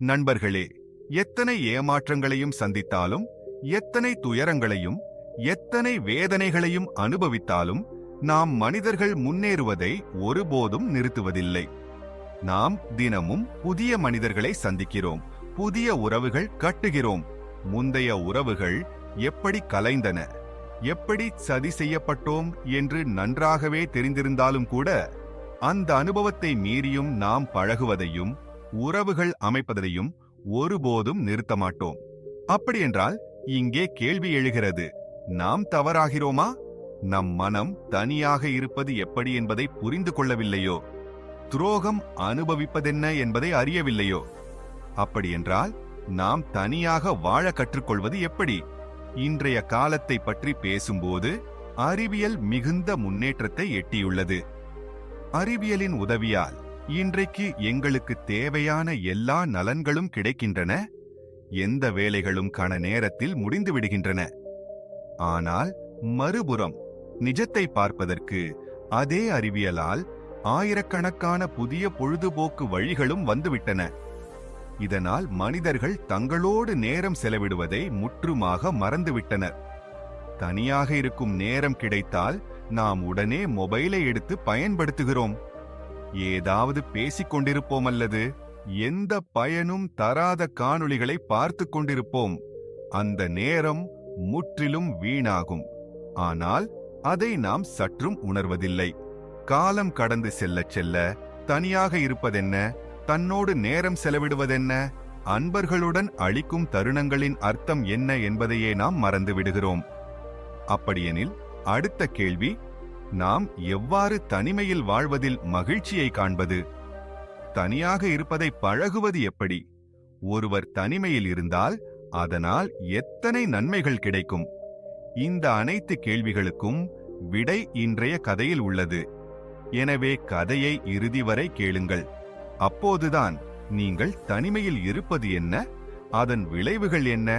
நண்பர்களே எத்தனை ஏமாற்றங்களையும் சந்தித்தாலும் எத்தனை துயரங்களையும் எத்தனை வேதனைகளையும் அனுபவித்தாலும் நாம் மனிதர்கள் முன்னேறுவதை ஒருபோதும் நிறுத்துவதில்லை. நாம் தினமும் புதிய மனிதர்களை சந்திக்கிறோம் புதிய உறவுகள் கட்டுகிறோம். முந்தைய உறவுகள் எப்படி கலைந்தன எப்படி சதி செய்யப்பட்டோம் என்று நன்றாகவே தெரிந்திருந்தாலும் கூட அந்த அனுபவத்தை மீறியும் நாம் பழகுவதையும் உறவுகள் அமைப்பதையும் ஒருபோதும் நிறுத்த மாட்டோம் அப்படியென்றால் இங்கே கேள்வி எழுகிறது நாம் தவறாகிறோமா? நம் மனம் தனியாக இருப்பது எப்படி என்பதை புரிந்து கொள்ளவில்லையோ? துரோகம் அனுபவிப்பதென்ன என்பதை அறியவில்லையோ? அப்படியென்றால் நாம் தனியாக வாழ கற்றுக்கொள்வது எப்படி? இன்றைய காலத்தை பற்றி பேசும்போது அறிவியல் மிகுந்த முன்னேற்றத்தை எட்டியுள்ளது. அறிவியலின் உதவியால் இன்றைக்கு எங்களுக்கு தேவையான எல்லா நலன்களும் கிடைக்கின்றன. எந்த வேலைகளும் கண நேரத்தில் முடிந்துவிடுகின்றன ஆனால் மறுபுறம் நிஜத்தை பார்ப்பதற்கு அதே அறிவியலால் ஆயிரக்கணக்கான புதிய பொழுதுபோக்கு வழிகளும் வந்துவிட்டன. இதனால் மனிதர்கள் தங்களோடு நேரம் செலவிடுவதை முற்றுமாக மறந்துவிட்டனர். தனியாக இருக்கும் நேரம் கிடைத்தால் நாம் உடனே மொபைலை எடுத்து பயன்படுத்துகிறோம். ஏதாவது பேசிக் கொண்டிருப்போம் அல்லது எந்த பயனும் தராத காணொளிகளை பார்த்து கொண்டிருப்போம். அந்த நேரம் முற்றிலும் வீணாகும். ஆனால் அதை நாம் சற்றும் உணர்வதில்லை. காலம் கடந்து செல்லச் செல்ல தனியாக இருப்பதென்ன? தன்னோடு நேரம் செலவிடுவதென்ன? அன்பர்களுடன் அளிக்கும் தருணங்களின் அர்த்தம் என்ன என்பதையே நாம் மறந்து விடுகிறோம். அப்படியெனில் அடுத்த கேள்வி நாம் எவ்வாறு தனிமையில் வாழ்வதில் மகிழ்ச்சியை காண்பது? தனியாக இருப்பதை பழகுவது எப்படி? ஒருவர் தனிமையில் இருந்தால் அதனால் எத்தனை நன்மைகள் கிடைக்கும்? இந்த அனைத்து கேள்விகளுக்கும் விடை இன்றைய கதையில் உள்ளது. எனவே கதையை இறுதி வரை கேளுங்கள். அப்போதுதான் நீங்கள் தனிமையில் இருப்பது என்ன? அதன் விளைவுகள் என்ன?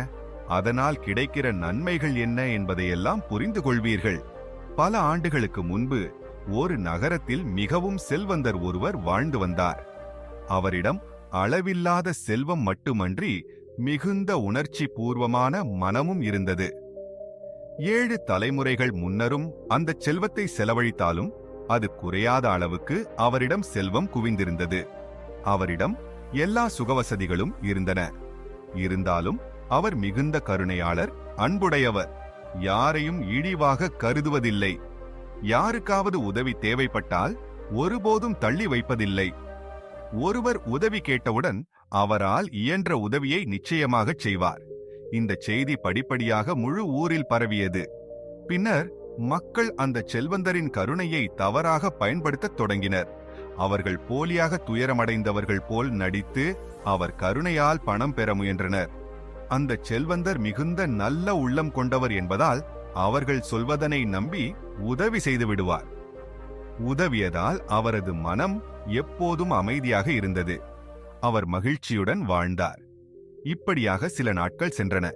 அதனால் கிடைக்கிற நன்மைகள் என்ன என்பதையெல்லாம் புரிந்து கொள்வீர்கள். பல ஆண்டுகளுக்கு முன்பு ஒரு நகரத்தில் மிகவும் செல்வந்தர் ஒருவர் வாழ்ந்து வந்தார். அவரிடம் அளவில்லாத செல்வம் மட்டுமன்றி மிகுந்த உணர்ச்சி பூர்வமான மனமும் இருந்தது. ஏழு தலைமுறைகள் முன்னரும் அந்த செல்வத்தை செலவழித்தாலும் அது குறையாத அளவுக்கு அவரிடம் செல்வம் குவிந்திருந்தது. அவரிடம் எல்லா சுகவசதிகளும் இருந்தன. இருந்தாலும் அவர் மிகுந்த கருணையாளர் அன்புடையவர். யாரையும் இழிவாக கருதுவதில்லை. யாருக்காவது உதவி தேவைப்பட்டால் ஒருபோதும் தள்ளி வைப்பதில்லை. ஒருவர் உதவி கேட்டவுடன் அவரால் இயன்ற உதவியை நிச்சயமாகச் செய்வார். இந்த செய்தி படிப்படியாக முழு ஊரில் பரவியது. பின்னர் மக்கள் அந்த செல்வந்தரின் கருணையை தவறாக பயன்படுத்தத் தொடங்கினர். அவர்கள் போலியாக துயரமடைந்தவர்கள் போல் நடித்து அவர் கருணையால் பணம் பெற முயன்றனர். அந்த செல்வந்தர் மிகுந்த நல்ல உள்ளம் கொண்டவர் என்பதால் அவர்கள் சொல்வதனை நம்பி உதவி செய்து விடுவார். உதவியதால் அவரது மனம் எப்போதும் அமைதியாக இருந்தது. அவர் மகிழ்ச்சியுடன் வாழ்ந்தார். இப்படியாக சில நாட்கள் சென்றன.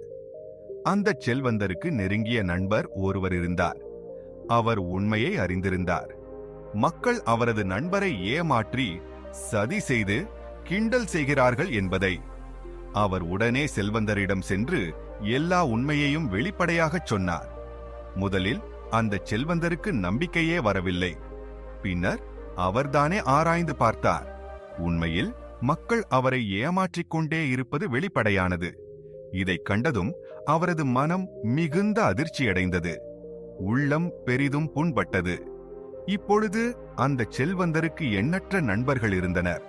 அந்த செல்வந்தருக்கு நெருங்கிய நண்பர் ஒருவர் இருந்தார். அவர் உண்மையை அறிந்திருந்தார். மக்கள் அவரது நண்பரை ஏமாற்றி சதி செய்து கிண்டல் செய்கிறார்கள் என்பதை அவர் உடனே செல்வந்தரிடம் சென்று எல்லா உண்மையையும் வெளிப்படையாகச் சொன்னார். முதலில் அந்த செல்வந்தருக்கு நம்பிக்கையே வரவில்லை. பின்னர் அவர்தானே ஆராய்ந்து பார்த்தார். உண்மையில் மக்கள் அவரை ஏமாற்றிக் கொண்டே இருப்பது வெளிப்படையானது. இதைக் கண்டதும் அவரது மனம் மிகுந்த அதிர்ச்சியடைந்தது. உள்ளம் பெரிதும் புண்பட்டது. இப்பொழுது அந்த செல்வந்தருக்கு எண்ணற்ற நண்பர்கள் இருந்தனர்.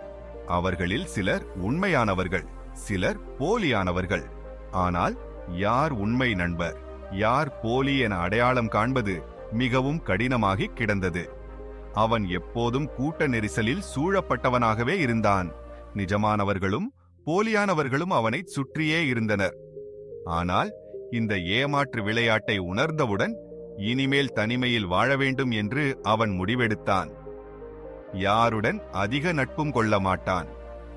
அவர்களில் சிலர் உண்மையானவர்கள். சிலர் போலியானவர்கள். ஆனால் யார் உண்மை நண்பர்? யார் போலி என அடையாளம் காண்பது மிகவும் கடினமாகி கிடந்தது. அவன் எப்போதும் கூட்ட நெரிசலில் சூழப்பட்டவனாகவே இருந்தான். நிஜமானவர்களும் போலியானவர்களும் அவனைச் சுற்றியே இருந்தனர். ஆனால் இந்த ஏமாற்று விளையாட்டை உணர்ந்தவுடன் இனிமேல் தனிமையில் வாழ வேண்டும் என்று அவன் முடிவெடுத்தான். யாருடன் அதிக நட்பும் கொள்ள மாட்டான்.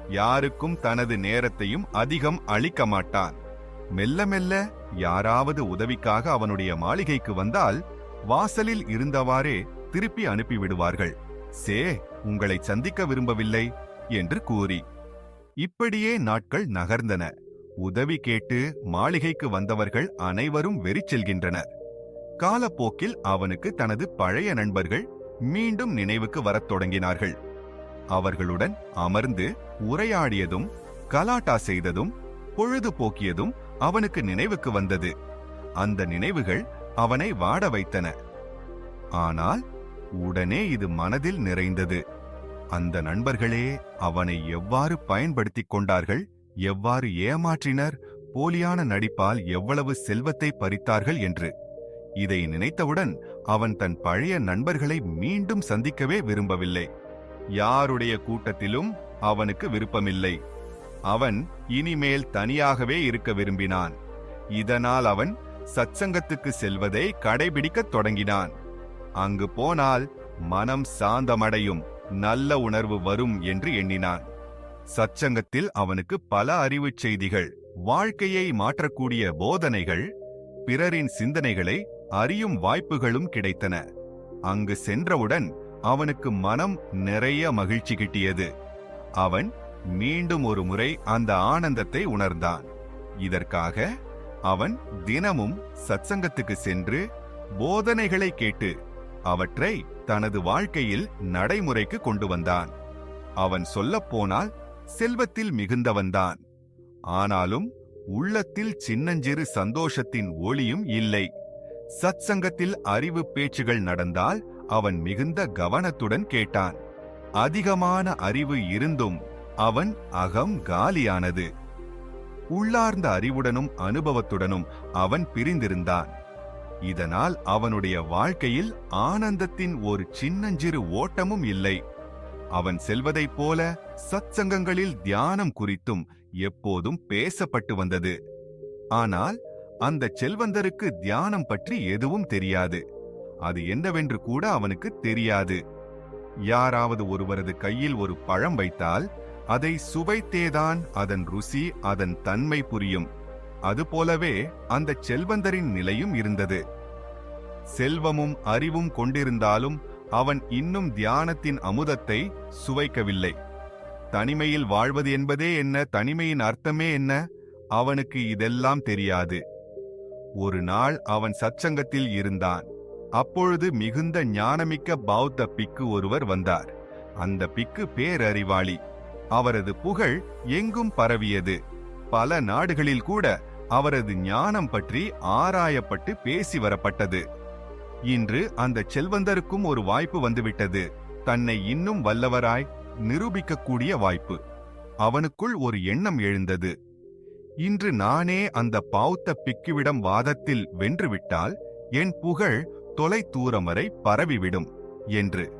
யாருக்கும் தனது நேரத்தையும் அதிகம் அளிக்க மாட்டான். மெல்ல மெல்ல யாராவது உதவிக்காக அவனுடைய மாளிகைக்கு வந்தால் வாசலில் இருந்தவாறே திருப்பி அனுப்பிவிடுவார்கள். சே உங்களை சந்திக்க விரும்பவில்லை என்று கூறி. இப்படியே நாட்கள் நகர்ந்தன. உதவி கேட்டு மாளிகைக்கு வந்தவர்கள் அனைவரும் வெறி செல்கின்றனர். காலப்போக்கில் அவனுக்கு தனது பழைய நண்பர்கள் மீண்டும் நினைவுக்கு வரத் தொடங்கினார்கள். அவர்களுடன் அமர்ந்து உரையாடியதும் கலாட்டா செய்ததும் பொழுது போக்கியதும் அவனுக்கு நினைவுக்கு வந்தது. அந்த நினைவுகள் அவனை வாட வைத்தன. ஆனால் உடனே இது மனதில் நிறைந்தது. அந்த நண்பர்களே அவனை எவ்வாறு பயன்படுத்திக் கொண்டார்கள் எவ்வாறு ஏமாற்றினர் போலியான நடிப்பால் எவ்வளவு செல்வத்தை பறித்தார்கள் என்று. இதை நினைத்தவுடன் அவன் தன் பழைய நண்பர்களை மீண்டும் சந்திக்கவே விரும்பவில்லை. யாருடைய கூட்டத்திலும் அவனுக்கு விருப்பமில்லை. அவன் இனிமேல் தனியாகவே இருக்க விரும்பினான். இதனால் அவன் சச்சங்கத்துக்கு செல்வதை கடைபிடிக்கத் தொடங்கினான். அங்கு போனால் மனம் சாந்தமடையும் நல்ல உணர்வு வரும் என்று எண்ணினான். சச்சங்கத்தில் அவனுக்கு பல அறிவுச் செய்திகள் வாழ்க்கையை மாற்றக்கூடிய போதனைகள் பிறரின் சிந்தனைகளை அறியும் வாய்ப்புகளும் கிடைத்தன. அங்கு சென்றவுடன் அவனுக்கு மனம் நிறைய மகிழ்ச்சி கிட்டியது. அவன் மீண்டும் ஒரு முறை அந்த ஆனந்தத்தை உணர்ந்தான். இதற்காக அவன் தினமும் சத்சங்கத்துக்கு சென்று போதனைகளை கேட்டு அவற்றை தனது வாழ்க்கையில் நடைமுறைக்கு கொண்டு வந்தான். அவன் சொல்லப்போனால் செல்வத்தில் மிகுந்தவன்தான். ஆனாலும் உள்ளத்தில் சின்னஞ்சிறு சந்தோஷத்தின் ஒளியும் இல்லை. சத்சங்கத்தில் அறிவு பேச்சுகள் நடந்தால் அவன் மிகுந்த கவனத்துடன் கேட்டான். அதிகமான அறிவு இருந்தும் அவன் அகம் காலியானது. உள்ளார்ந்த அறிவுடனும் அனுபவத்துடனும் அவன் பிரிந்திருந்தான். இதனால் அவனுடைய வாழ்க்கையில் ஆனந்தத்தின் ஒரு சின்னஞ்சிறு ஓட்டமும் இல்லை. அவன் செல்வதைப் போல சத்சங்கங்களில் தியானம் குறித்தும் எப்போதும் பேசப்பட்டு வந்தது. ஆனால் அந்த செல்வந்தருக்கு தியானம் பற்றி எதுவும் தெரியாது. அது என்னவென்று கூட அவனுக்கு தெரியாது. யாராவது ஒருவரது கையில் ஒரு பழம் வைத்தால் அதை சுவைத்தேதான் அதன் ருசி அதன் தன்மை புரியும். அதுபோலவே அந்த செல்வந்தரின் நிலையும் இருந்தது. செல்வமும் அறிவும் கொண்டிருந்தாலும் அவன் இன்னும் தியானத்தின் அமுதத்தை சுவைக்கவில்லை. தனிமையில் வாழ்வது என்பதே என்ன தனிமையின் அர்த்தமே என்ன? அவனுக்கு இதெல்லாம் தெரியாது. ஒரு நாள் அவன் சச்சங்கத்தில் இருந்தான். அப்பொழுது மிகுந்த ஞானமிக்க பௌத்த பிக்கு ஒருவர் வந்தார். அந்த பிக்கு பேரறிவாளி. அவரது புகழ் எங்கும் பரவியது. பல நாடுகளில் கூட அவரது ஞானம் பற்றி ஆராயப்பட்டு பேசி வரப்பட்டது. இன்று அந்த செல்வந்தருக்கும் ஒரு வாய்ப்பு வந்துவிட்டது. தன்னை இன்னும் வல்லவராய் நிரூபிக்கக்கூடிய வாய்ப்பு. அவனுக்குள் ஒரு எண்ணம் எழுந்தது. இன்று நானே அந்த பௌத்த பிக்குவிடம் வாதத்தில் வென்றுவிட்டால் என் புகழ் தொலை தூரம் வரை பரவிவிடும் என்று.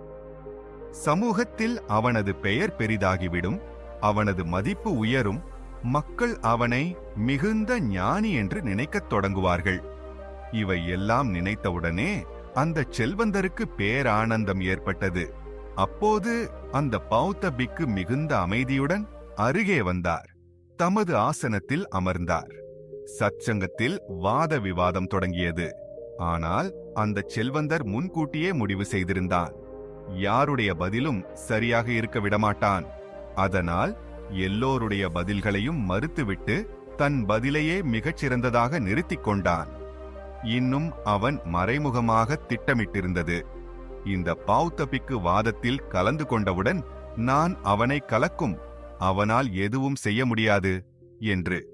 சமூகத்தில் அவனது பெயர் பெரிதாகிவிடும் அவனது மதிப்பு உயரும் மக்கள் அவனை மிகுந்த ஞானி என்று நினைக்கத் தொடங்குவார்கள். இவை எல்லாம் நினைத்தவுடனே அந்த செல்வந்தருக்கு பேரானந்தம் ஏற்பட்டது. அப்போது அந்த பௌத்த பிக்கு மிகுந்த அமைதியுடன் அருகே வந்தார். தமது ஆசனத்தில் அமர்ந்தார். சச்சங்கத்தில் வாத விவாதம் தொடங்கியது. ஆனால் அந்த செல்வந்தர் முன்கூட்டியே முடிவு செய்திருந்தான். யாருடைய பதிலும் சரியாக இருக்க விடமாட்டான். அதனால் எல்லோருடைய பதில்களையும் மறுத்துவிட்டு தன் பதிலையே மிகச் சிறந்ததாக நிறுத்திக் கொண்டான். இன்னும் அவன் மறைமுகமாக திட்டமிட்டிருந்தது. இந்த பௌத்தபிக்கு வாதத்தில் கலந்து கொண்டவுடன் நான் அவனை கலக்கும் அவனால் எதுவும் செய்ய முடியாது என்று.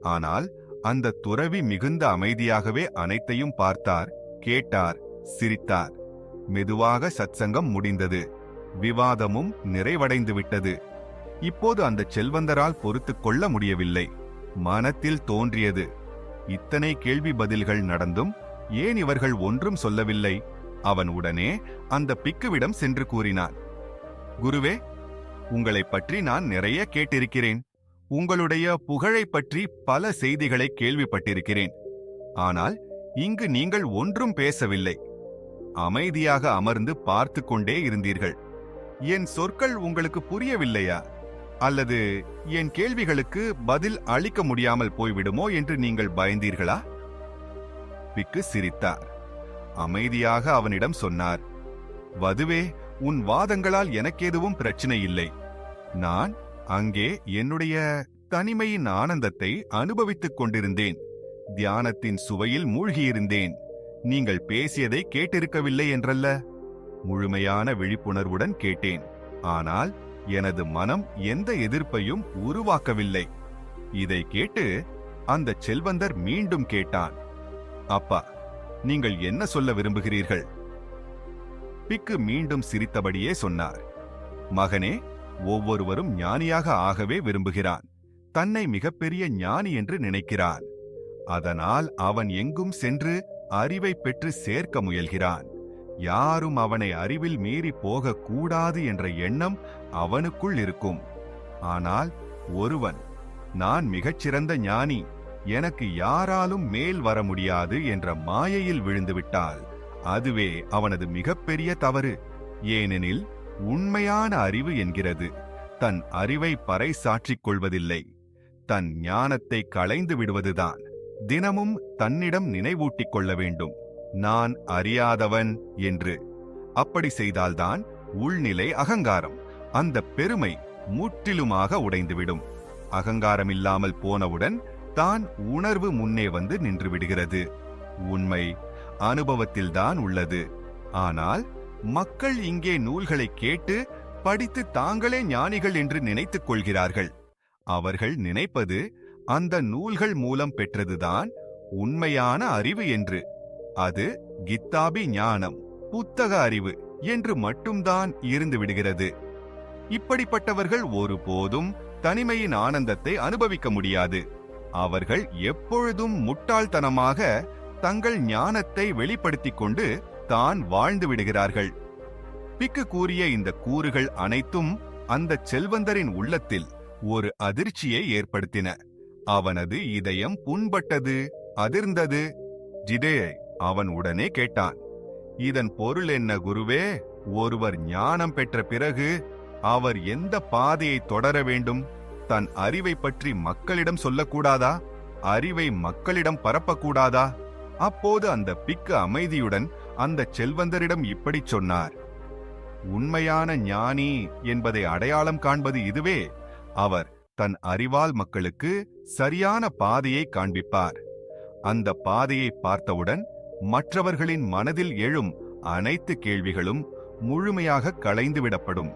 ஆனால் அந்த துறவி மிகுந்த அமைதியாகவே அனைத்தையும் பார்த்தார் கேட்டார் சிரித்தார். மெதுவாக சத்சங்கம் முடிந்தது. விவாதமும் நிறைவடைந்து விட்டது இப்போது அந்த செல்வந்தரால் பொறுத்துக் கொள்ள முடியவில்லை. மனத்தில் தோன்றியது. இத்தனை கேள்வி பதில்கள் நடந்தும் ஏன் இவர்கள் ஒன்றும் சொல்லவில்லை? அவன் உடனே அந்த பிக்குவிடம் சென்று கூறினான். குருவே உங்களைப் பற்றி நான் நிறைய கேட்டிருக்கிறேன். உங்களுடைய புகழைப் பற்றி பல செய்திகளை கேள்விப்பட்டிருக்கிறேன். ஆனால் இங்கு நீங்கள் ஒன்றும் பேசவில்லை. அமைதியாக அமர்ந்து பார்த்து கொண்டே இருந்தீர்கள். என் சொற்கள் உங்களுக்கு புரியவில்லையா? அல்லது என் கேள்விகளுக்கு பதில் அளிக்க முடியாமல் போய்விடுமோ என்று நீங்கள் பயந்தீர்களா? பிக்கு சிரித்தார். அமைதியாக அவனிடம் சொன்னார் வதுவே உன் வாதங்களால் எனக்கேதுவும் பிரச்சனை இல்லை. நான் அங்கே என்னுடைய தனிமையின் ஆனந்தத்தை அனுபவித்துக் கொண்டிருந்தேன். தியானத்தின் சுவையில் மூழ்கியிருந்தேன். நீங்கள் பேசியதை கேட்டிருக்கவில்லை என்றல்ல. முழுமையான விழிப்புணர்வுடன் கேட்டேன். ஆனால் எனது மனம் எந்த எதிர்ப்பையும் உருவாக்கவில்லை. இதை கேட்டு அந்த செல்வந்தர் மீண்டும் கேட்டான். அப்பா நீங்கள் என்ன சொல்ல விரும்புகிறீர்கள்? பிக்கு மீண்டும் சிரித்தபடியே சொன்னார். மகனே ஒவ்வொருவரும் ஞானியாக ஆகவே விரும்புகிறான். தன்னை மிகப்பெரிய ஞானி என்று நினைக்கிறான். அதனால் அவன் எங்கும் சென்று அறிவை பெற்று சேர்க்க முயல்கிறான். யாரும் அவனை அறிவில் மீறி போகக் கூடாது என்ற எண்ணம் அவனுக்குள் இருக்கும். ஆனால் ஒருவன் நான் மிகச்சிறந்த ஞானி எனக்கு யாராலும் மேல் வர முடியாது என்ற மாயையில் விழுந்துவிட்டால் அதுவே அவனது மிகப்பெரிய தவறு. ஏனெனில் உண்மையான அறிவு என்கிறது. தன் அறிவை பறைசாற்றிக் கொள்வதில்லை. தன் ஞானத்தை களைந்து விடுவதுதான். தினமும் தன்னிடம் நினைவூட்டிக் கொள்ள வேண்டும். நான் அறியாதவன் என்று. அப்படி செய்தால்தான் உள்நிலை அகங்காரம். அந்த பெருமை முற்றிலுமாக உடைந்துவிடும். அகங்காரம் இல்லாமல் போனவுடன் தான் உணர்வு முன்னே வந்து நின்று விடுகிறது. உண்மை அனுபவத்தில்தான் உள்ளது. ஆனால் மக்கள் இங்கே நூல்களை கேட்டு படித்து தாங்களே ஞானிகள் என்று நினைத்துக் கொள்கிறார்கள். அவர்கள் நினைப்பது அந்த நூல்கள் மூலம் பெற்றதுதான் உண்மையான அறிவு என்று. அது கித்தாபி ஞானம் புத்தக அறிவு என்று மட்டும்தான் இருந்து விடுகிறது. இப்படிப்பட்டவர்கள் ஒருபோதும் தனிமையின் ஆனந்தத்தை அனுபவிக்க முடியாது. அவர்கள் எப்பொழுதும் முட்டாள்தனமாக தங்கள் ஞானத்தை வெளிப்படுத்திக் கொண்டு தான் வாழ்ந்து விடுகிறார்கள். பிக்கு கூறிய இந்த கூறுகள் அனைத்தும் அந்த செல்வந்தரின் உள்ளத்தில் ஒரு அதிர்ச்சியை ஏற்படுத்தின. அவனது இதயம் புண்பட்டது அதிர்ந்தது. ஜிதேயை அவன் உடனே கேட்டான் இதன் பொருள் என்ன குருவே? ஒருவர் ஞானம் பெற்ற பிறகு அவர் எந்த பாதையை தொடர வேண்டும்? தன் அறிவை பற்றி மக்களிடம் சொல்லக்கூடாதா? அறிவை மக்களிடம் பரப்பக்கூடாதா? அப்போது அந்த பிக்கு அமைதியுடன் அந்த செல்வந்தரிடம் இப்படிச் சொன்னார் உண்மையான ஞானி என்பதை அடையாளம் காண்பது இதுவே. அவர் தன் அறிவால் மக்களுக்கு சரியான பாதையை காண்பிப்பார். அந்த பாதையை பார்த்தவுடன் மற்றவர்களின் மனதில் எழும் அனைத்து கேள்விகளும் முழுமையாக களைந்துவிடப்படும்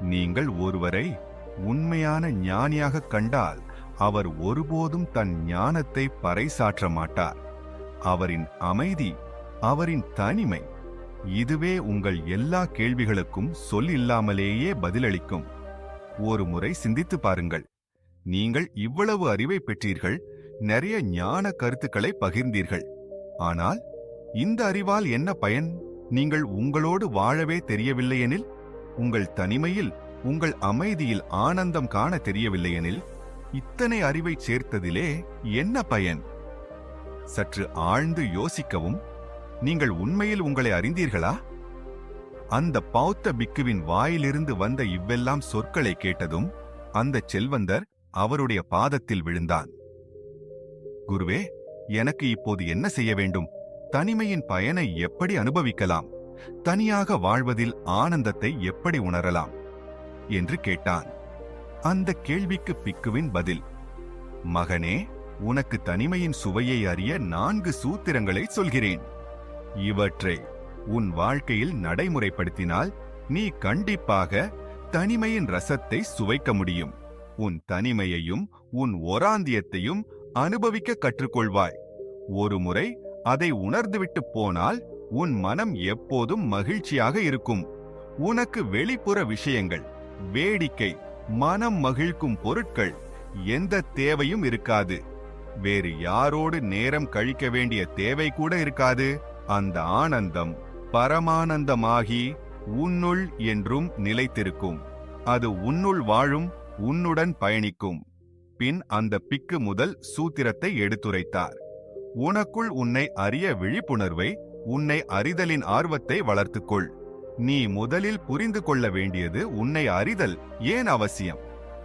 நீங்கள் ஒருவரை உண்மையான ஞானியாக கண்டால் அவர் ஒருபோதும் தன் ஞானத்தை பறைசாற்ற மாட்டார். அவரின் அமைதி அவரின் தனிமை இதுவே உங்கள் எல்லா கேள்விகளுக்கும் சொல் இல்லாமலேயே பதிலளிக்கும். ஒரு முறை சிந்தித்து பாருங்கள். நீங்கள் இவ்வளவு அறிவை பெற்றீர்கள் நிறைய ஞான கருத்துக்களை பகிர்ந்தீர்கள். ஆனால் இந்த அறிவால் என்ன பயன்? நீங்கள் உங்களோடு வாழவே தெரியவில்லையெனில் உங்கள் தனிமையில் உங்கள் அமைதியில் ஆனந்தம் காண தெரியவில்லையெனில் இத்தனை அறிவை சேர்த்ததிலே என்ன பயன்? சற்று ஆழ்ந்து யோசிக்கவும் நீங்கள் உண்மையில் உங்களை அறிந்தீர்களா? அந்த பௌத்த பிக்குவின் வாயிலிருந்து வந்த இவ்வெல்லாம் சொற்களை கேட்டதும் அந்த செல்வந்தர் அவருடைய பாதத்தில் விழுந்தான். குருவே எனக்கு இப்போது என்ன செய்ய வேண்டும்? தனிமையின் பயனை எப்படி அனுபவிக்கலாம்? தனியாக வாழ்வதில் ஆனந்தத்தை எப்படி உணரலாம்? என்று கேட்டான். அந்த கேள்விக்கு பிக்குவின் பதில் மகனே உனக்கு தனிமையின் சுவையை அறிய நான்கு சூத்திரங்களை சொல்கிறேன். இவற்றை உன் வாழ்க்கையில் நடைமுறைப்படுத்தினால் நீ கண்டிப்பாக தனிமையின் ரசத்தை சுவைக்க முடியும். உன் தனிமையையும் உன் ஒராந்தியத்தையும் அனுபவிக்க கற்றுக்கொள்வாய். ஒருமுறை அதை உணர்ந்துவிட்டு போனால் உன் மனம் எப்போதும் மகிழ்ச்சியாக இருக்கும். உனக்கு வெளிப்புற விஷயங்கள் வேடிக்கை மனம் மகிழ்க்கும் பொருட்கள் எந்த தேவையும் இருக்காது. வேறு யாரோடு நேரம் கழிக்க வேண்டிய தேவை கூட இருக்காது. அந்த ஆனந்தம் பரமானந்தமாகி உன்னுள் என்றும் நிலைத்திருக்கும். அது உன்னுள் வாழும் உன்னுடன் பயணிக்கும். பின் அந்த பிக்கு முதல் சூத்திரத்தை எடுத்துரைத்தார். உனக்குள் உன்னை அறிய விழிப்புணர்வை உன்னை அறிதலின் ஆர்வத்தை வளர்த்துக்கொள். நீ முதலில் புரிந்து கொள்ள வேண்டியது உன்னை அறிதல் ஏன் அவசியம்?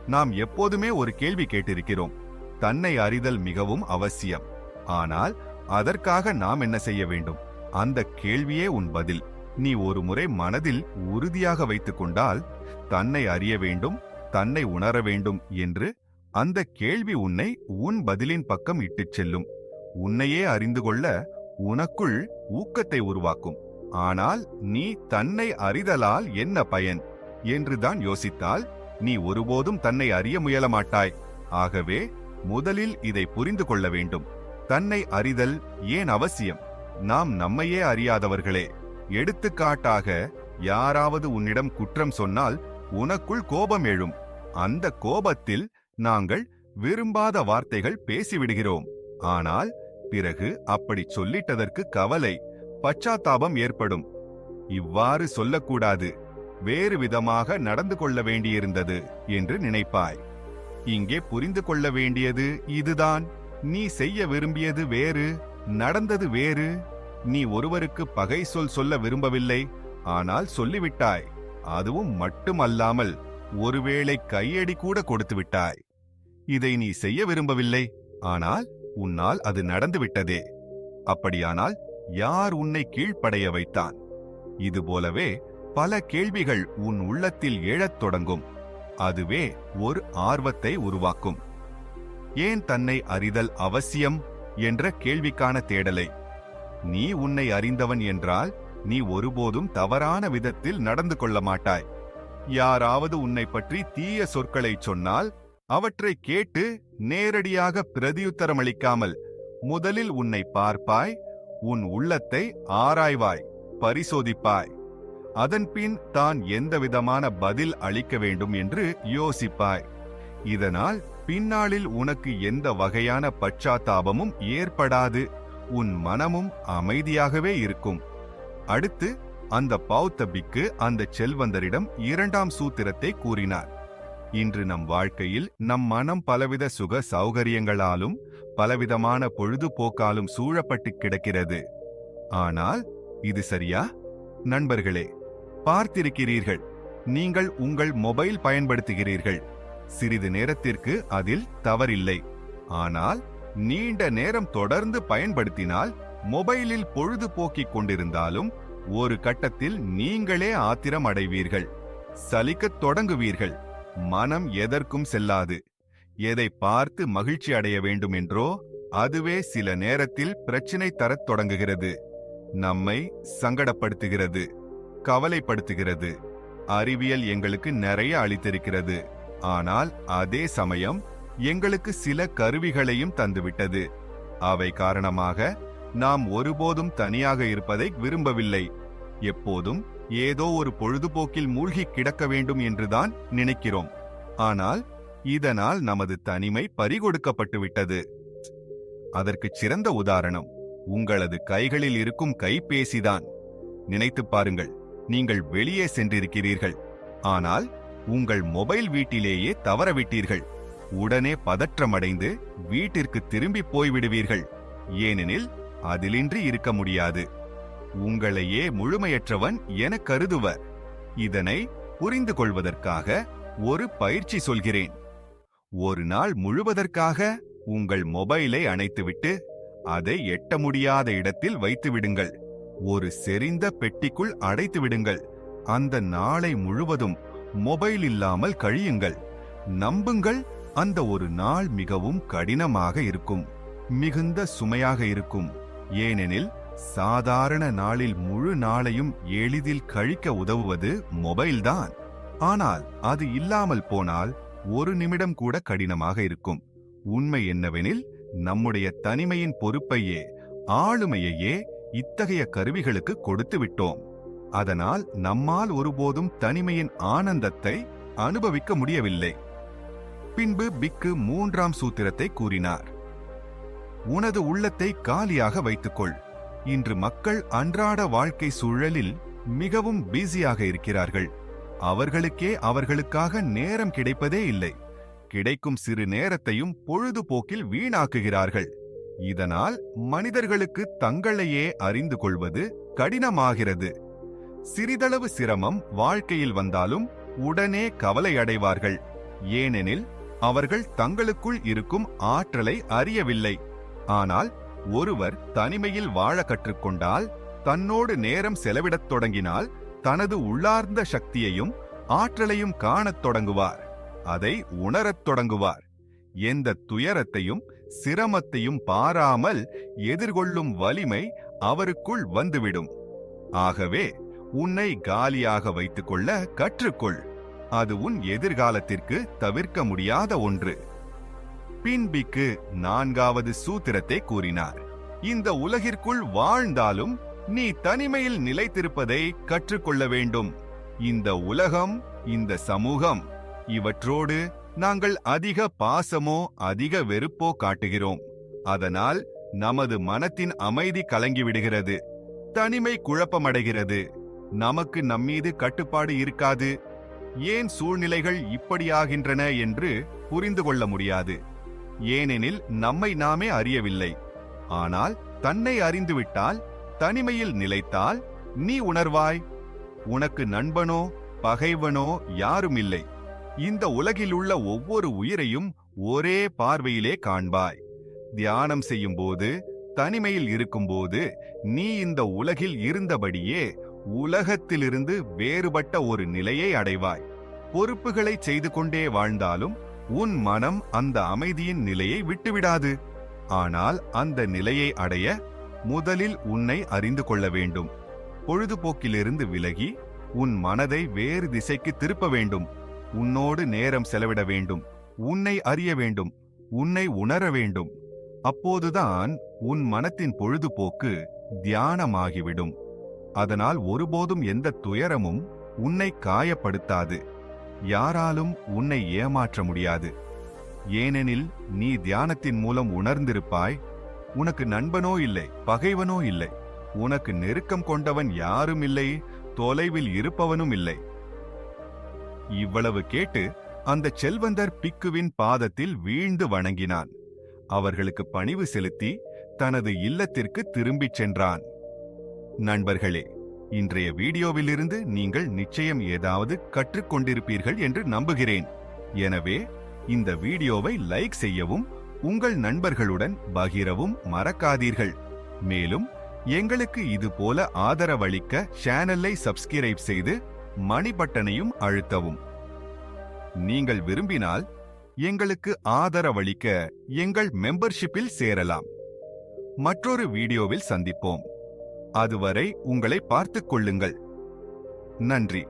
நாம் எப்போதுமே ஒரு கேள்வி கேட்டிருக்கிறோம். தன்னை அறிதல் மிகவும் அவசியம். ஆனால் அதற்காக நாம் என்ன செய்ய வேண்டும்? அந்த கேள்வியே உன் பதில். நீ ஒரு முறை மனதில் உறுதியாக வைத்துக் கொண்டால் தன்னை அறிய வேண்டும் தன்னை உணர வேண்டும் என்று அந்த கேள்வி உன்னை உன் பதிலின் பக்கம் இட்டுச் செல்லும். உன்னையே அறிந்து கொள்ள உனக்குள் ஊக்கத்தை உருவாக்கும். ஆனால் நீ தன்னை அறிதலால் என்ன பயன்? என்றுதான் யோசித்தால் நீ ஒருபோதும் தன்னை அறிய முயல மாட்டாய் ஆகவே முதலில் இதை புரிந்து கொள்ள வேண்டும். தன்னை அறிதல் ஏன் அவசியம்? நாம் நம்மையே அறியாதவர்களே. எடுத்துக்காட்டாக யாராவது உன்னிடம் குற்றம் சொன்னால் உனக்குள் கோபம் எழும். அந்த கோபத்தில் நாங்கள் விரும்பாத வார்த்தைகள் பேசிவிடுகிறோம். ஆனால் பிறகு அப்படி சொல்லிட்டதற்கு கவலை பச்சாத்தாபம் ஏற்படும். இவ்வாறு சொல்லக்கூடாது. வேறு விதமாக நடந்து கொள்ள வேண்டியிருந்தது என்று நினைப்பாய். இங்கே புரிந்து கொள்ள வேண்டியது இதுதான். நீ செய்ய விரும்பியது வேறு நடந்தது வேறு. நீ ஒருவருக்கு பகை சொல் சொல்ல விரும்பவில்லை ஆனால் சொல்லிவிட்டாய். அதுவும் மட்டுமல்லாமல் ஒருவேளை கையடி கூட கொடுத்து விட்டாய். இதை நீ செய்ய விரும்பவில்லை ஆனால் உன்னால் அது நடந்துவிட்டதே அப்படியானால் யார் உன்னை கீழ்ப்படைய வைத்தான்? இதுபோலவே பல கேள்விகள் உன் உள்ளத்தில் எழத் தொடங்கும். அதுவே ஒரு ஆர்வத்தை உருவாக்கும். ஏன் தன்னை அறிதல் அவசியம்? என்ற கேள்விக்கான தேடலை. நீ உன்னை அறிந்தவன் என்றால் நீ ஒருபோதும் தவறான விதத்தில் நடந்து கொள்ள மாட்டாய். யாராவது உன்னை பற்றி தீய சொற்களைச் சொன்னால் அவற்றை கேட்டு நேரடியாக பிரதியுத்தரமளிக்காமல் முதலில் உன்னை பார்ப்பாய் உன் உள்ளத்தை ஆராய்வாய் பரிசோதிப்பாய். அதன்பின் தான் எந்தவிதமான பதில் அளிக்க வேண்டும் என்று யோசிப்பாய். இதனால் பின்னாளில் உனக்கு எந்த வகையான பச்சாத்தாபமும் ஏற்படாது. உன் மனமும் அமைதியாகவே இருக்கும். அடுத்து அந்த பௌத்தபிக்கு அந்த செல்வந்தரிடம் இரண்டாம் சூத்திரத்தை கூறினார். இன்று நம் வாழ்க்கையில் நம் மனம் பலவித சுக சௌகரியங்களாலும் பலவிதமான பொழுதுபோக்காலும் சூழப்பட்டு கிடக்கிறது. ஆனால் இது சரியா? நண்பர்களே பார்த்திருக்கிறீர்கள். நீங்கள் உங்கள் மொபைல் பயன்படுத்துகிறீர்கள். சிறிது நேரத்திற்கு அதில் தவறில்லை. ஆனால் நீண்ட நேரம் தொடர்ந்து பயன்படுத்தினால் மொபைலில் பொழுது போக்கிக் கொண்டிருந்தாலும் ஒரு கட்டத்தில் நீங்களே ஆத்திரம் அடைவீர்கள் சலிக்கத் தொடங்குவீர்கள். மனம் எதற்கும் செல்லாது. எதை பார்த்து மகிழ்ச்சி அடைய வேண்டும் என்றோ அதுவே சில நேரத்தில் பிரச்சினை தரத் தொடங்குகிறது. நம்மை சங்கடப்படுத்துகிறது. கவலைப்படுத்துகிறது. அறிவியல் எங்களுக்கு நிறைய அளித்திருக்கிறது. ஆனால் அதே சமயம் எங்களுக்கு சில கருவிகளையும் தந்துவிட்டது. அவை காரணமாக நாம் ஒருபோதும் தனியாக இருப்பதை விரும்பவில்லை. எப்போதும் ஏதோ ஒரு பொழுதுபோக்கில் மூழ்கி கிடக்க வேண்டும் என்றுதான் நினைக்கிறோம். ஆனால் இதனால் நமது தனிமை பறிகொடுக்கப்பட்டுவிட்டது. அதற்கு அதற்குச் சிறந்த உதாரணம் உங்களது கைகளில் இருக்கும் கைபேசிதான். நினைத்துப் பாருங்கள். நீங்கள் வெளியே சென்றிருக்கிறீர்கள். ஆனால் உங்கள் மொபைல் வீட்டிலேயே தவறவிட்டீர்கள். உடனே பதற்றமடைந்து வீட்டிற்கு திரும்பி போய்விடுவீர்கள். ஏனெனில் அதிலின்றி இருக்க முடியாது. உங்களையே முழுமையற்றவன் என கருதுவர். இதனை புரிந்து கொள்வதற்காக ஒரு பயிற்சி சொல்கிறேன். ஒரு நாள் முழுவதற்காக உங்கள் மொபைலை அணைத்துவிட்டு அதை எட்ட முடியாத இடத்தில் வைத்து விடுங்கள் ஒரு செறிந்த பெட்டிக்குள் அடைத்து விடுங்கள். அந்த நாளை முழுவதும் மொபைல் இல்லாமல் கழியுங்கள். நம்புங்கள் அந்த ஒரு நாள் மிகவும் கடினமாக இருக்கும். மிகுந்த சுமையாக இருக்கும். ஏனெனில் சாதாரண நாளில் முழு நாளையும் எளிதில் கழிக்க உதவுவது மொபைல்தான் ஆனால் அது இல்லாமல் போனால் ஒரு நிமிடம் கூட கடினமாக இருக்கும். உண்மை என்னவெனில் நம்முடைய தனிமையின் பொறுப்பையே ஆளுமையையே இத்தகைய கருவிகளுக்கு கொடுத்து விட்டோம். அதனால் நம்மால் ஒருபோதும் தனிமையின் ஆனந்தத்தை அனுபவிக்க முடியவில்லை. பின்பு பிக்கு மூன்றாம் சூத்திரத்தை கூறினார். உனது உள்ளத்தை காலியாக வைத்துக்கொள். இன்று மக்கள் அன்றாட வாழ்க்கை சூழலில் மிகவும் பிஸியாக இருக்கிறார்கள். அவர்களுக்கே அவர்களுக்காக நேரம் கிடைப்பதே இல்லை. கிடைக்கும் சிறு நேரத்தையும் பொழுதுபோக்கில் வீணாக்குகிறார்கள். இதனால் மனிதர்களுக்கு தங்களையே அறிந்து கொள்வது கடினமாகிறது. சிறிதளவு சிரமம் வாழ்க்கையில் வந்தாலும் உடனே கவலையடைவார்கள் ஏனெனில் அவர்கள் தங்களுக்குள் இருக்கும் ஆற்றலை அறியவில்லை. ஆனால் ஒருவர் தனிமையில் வாழ கற்றுக்கொண்டால் தன்னோடு நேரம் செலவிடத் தொடங்கினால் தனது உள்ளார்ந்த சக்தியையும் ஆற்றலையும் காணத் தொடங்குவார். அதை உணரத் தொடங்குவார். எந்த துயரத்தையும் சிரமத்தையும் பாராமல் எதிர்கொள்ளும் வலிமை அவருக்குள் வந்துவிடும். ஆகவே உன்னை காலியாக வைத்துக்கொள்ள கற்றுக்கொள். அது உன் எதிர்காலத்திற்கு தவிர்க்க முடியாத ஒன்று. பின்பிக்கு நான்காவது சூத்திரத்தை கூறினார். இந்த உலகிற்குள் வாழ்ந்தாலும் நீ தனிமையில் நிலைத்திருப்பதை கற்றுக்கொள்ள வேண்டும். இந்த உலகம் இந்த சமூகம் இவற்றோடு நாங்கள் அதிக பாசமோ அதிக வெறுப்போ காட்டுகிறோம். அதனால் நமது மனத்தின் அமைதி கலங்கிவிடுகிறது. தனிமை குழப்பமடைகிறது. நமக்கு நம்மீது கட்டுப்பாடு இருக்காது. ஏன் சூழ்நிலைகள் இப்படியாகின்றன என்று புரிந்து கொள்ள முடியாது. ஏனெனில் நம்மை நாமே அறியவில்லை. ஆனால் தன்னை அறிந்துவிட்டால் தனிமையில் நிலைத்தால் நீ உணர்வாய். உனக்கு நண்பனோ பகைவனோ யாரும் இல்லை இந்த உலகில் உள்ள ஒவ்வொரு உயிரையும் ஒரே பார்வையிலே காண்பாய். தியானம் செய்யும்போது தனிமையில் இருக்கும்போது நீ இந்த உலகில் இருந்தபடியே உலகத்திலிருந்து வேறுபட்ட ஒரு நிலையை அடைவாய். பொறுப்புகளை செய்து கொண்டே வாழ்ந்தாலும் உன் மனம் அந்த அமைதியின் நிலையை விட்டுவிடாது. ஆனால் அந்த நிலையை அடைய முதலில் உன்னை அறிந்து கொள்ள வேண்டும். பொழுதுபோக்கிலிருந்து விலகி உன் மனதை வேறு திசைக்கு திருப்ப வேண்டும். உன்னோடு நேரம் செலவிட வேண்டும். உன்னை அறிய வேண்டும். உன்னை உணர வேண்டும். அப்போதுதான் உன் மனத்தின் பொழுதுபோக்கு தியானமாகிவிடும். அதனால் ஒருபோதும் எந்த துயரமும் உன்னை காயப்படுத்தாது. யாராலும் உன்னை ஏமாற்ற முடியாது. ஏனெனில் நீ தியானத்தின் மூலம் உணர்ந்திருப்பாய். உனக்கு நண்பனோ இல்லை பகைவனோ இல்லை. உனக்கு நெருக்கம் கொண்டவன் யாரும் இல்லை தொலைவில் இருப்பவனும் இல்லை. இவ்வளவு கேட்டு அந்த செல்வந்தர் பிக்குவின் பாதத்தில் வீழ்ந்து வணங்கினான். அவர்களுக்கு பணிவு செலுத்தி தனது இல்லத்திற்கு திரும்பிச் சென்றான். நண்பர்களே இன்றைய வீடியோவிலிருந்து நீங்கள் நிச்சயம் ஏதாவது கற்றுக்கொண்டிருப்பீர்கள் என்று நம்புகிறேன். எனவே இந்த வீடியோவை லைக் செய்யவும் உங்கள் நண்பர்களுடன் பகிரவும் மறக்காதீர்கள். மேலும் எங்களுக்கு இது போல ஆதரவளிக்க சேனலை சப்ஸ்கிரைப் செய்து மணி பட்டனையும் அழுத்தவும். நீங்கள் விரும்பினால் எங்களுக்கு ஆதரவளிக்க எங்கள் மெம்பர்ஷிப்பில் சேரலாம். மற்றொரு வீடியோவில் சந்திப்போம். அதுவரை உங்களை பார்த்துக் கொள்ளுங்கள். நன்றி.